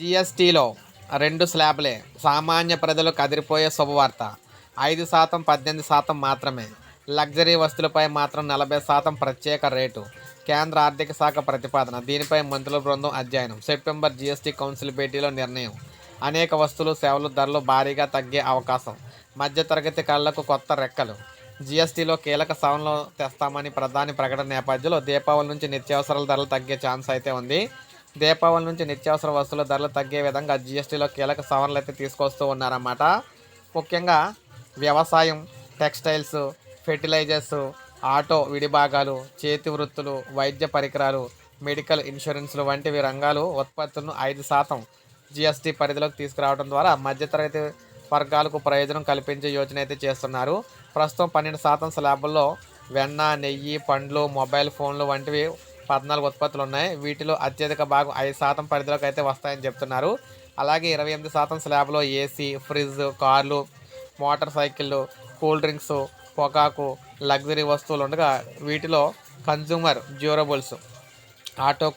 జిఎస్టీలో రెండు స్లాబ్లే. సామాన్య ప్రజలు కదిరిపోయే శుభవార్త. ఐదు శాతం పద్దెనిమిది శాతం మాత్రమే. లగ్జరీ వస్తువులపై మాత్రం నలభై శాతం ప్రత్యేక రేటు. కేంద్ర ఆర్థిక శాఖ ప్రతిపాదన. దీనిపై మంత్రుల బృందం అధ్యయనం. సెప్టెంబర్ జిఎస్టీ కౌన్సిల్ భేటీలో నిర్ణయం. అనేక వస్తువులు సేవలు ధరలు భారీగా తగ్గే అవకాశం. మధ్యతరగతి కళ్ళకు కొత్త రెక్కలు. జిఎస్టీలో కీలక సవరణలు తెస్తామని ప్రధాని ప్రకటన నేపథ్యంలో దీపావళి నుంచి నిత్యావసరాల ధరలు తగ్గే ఛాన్స్ అయితే ఉంది. దీపావళి నుంచి నిత్యావసర వస్తువుల ధరలు తగ్గే విధంగా జిఎస్టీలో కీలక సవరణలు అయితే తీసుకొస్తూ ఉన్నారన్నమాట. ముఖ్యంగా వ్యవసాయం టెక్స్టైల్స్ ఫెర్టిలైజర్స్ ఆటో విడిభాగాలు చేతి వృత్తులు వైద్య పరికరాలు మెడికల్ ఇన్సూరెన్స్లు వంటివి రంగాలు ఉత్పత్తులను ఐదు శాతం జిఎస్టీ పరిధిలోకి తీసుకురావడం ద్వారా మధ్యతరగతి వర్గాలకు ప్రయోజనం కల్పించే యోచన అయితే చేస్తున్నారు. ప్రస్తుతం పన్నెండు శాతం స్లాబుల్లో వెన్న నెయ్యి పండ్లు మొబైల్ ఫోన్లు వంటివి పద్నాలుగు ఉత్పత్తులు ఉన్నాయి. వీటిలో అత్యధిక భాగం ఐదు శాతం పరిధిలోకి అయితే వస్తాయని చెప్తున్నారు. అలాగే ఇరవై ఎనిమిది శాతం స్లాబ్లో ఏసీ ఫ్రిడ్జ్ కార్లు మోటార్ సైకిళ్ళు కూల్ డ్రింక్స్ పొగాకు లగ్జరీ వస్తువులు ఉండగా వీటిలో consumer durables auto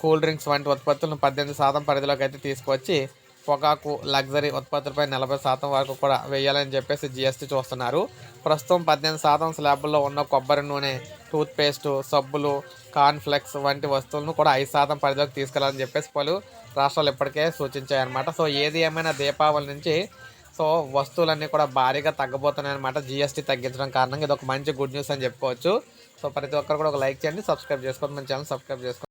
cool drinks వంటి ఉత్పత్తులను పద్దెనిమిది శాతం పరిధిలోకి అయితే తీసుకొచ్చి పొగాకు లగ్జరీ ఉత్పత్తులపై నలభై శాతం వరకు కూడా వేయాలని చెప్పేసి జిఎస్టీ చూస్తున్నారు. ప్రస్తుతం పద్దెనిమిది శాతం స్లాబ్లో ఉన్న కొబ్బరి నూనె టూత్పేస్టు సబ్బులు కార్న్ఫ్లెక్స్ వంటి వస్తువులను కూడా ఐదు శాతం పరిధిలోకి తీసుకెళ్ళాలని చెప్పేసి పలు రాష్ట్రాలు ఇప్పటికే సూచించాయన్నమాట. సో ఏది ఏమైనా దీపావళి నుంచి సో వస్తువులన్నీ కూడా భారీగా తగ్గబోతున్నాయి అనమాట జిఎస్టీ తగ్గించడం కారణంగా ఇది ఒక మంచి గుడ్ న్యూస్ అని చెప్పుకోవచ్చు. సో ప్రతి ఒక్కరు కూడా ఒక లైక్ చేయండి సబ్స్క్రైబ్ చేసుకోండి మన ఛానల్ సబ్స్క్రైబ్ చేసుకోండి.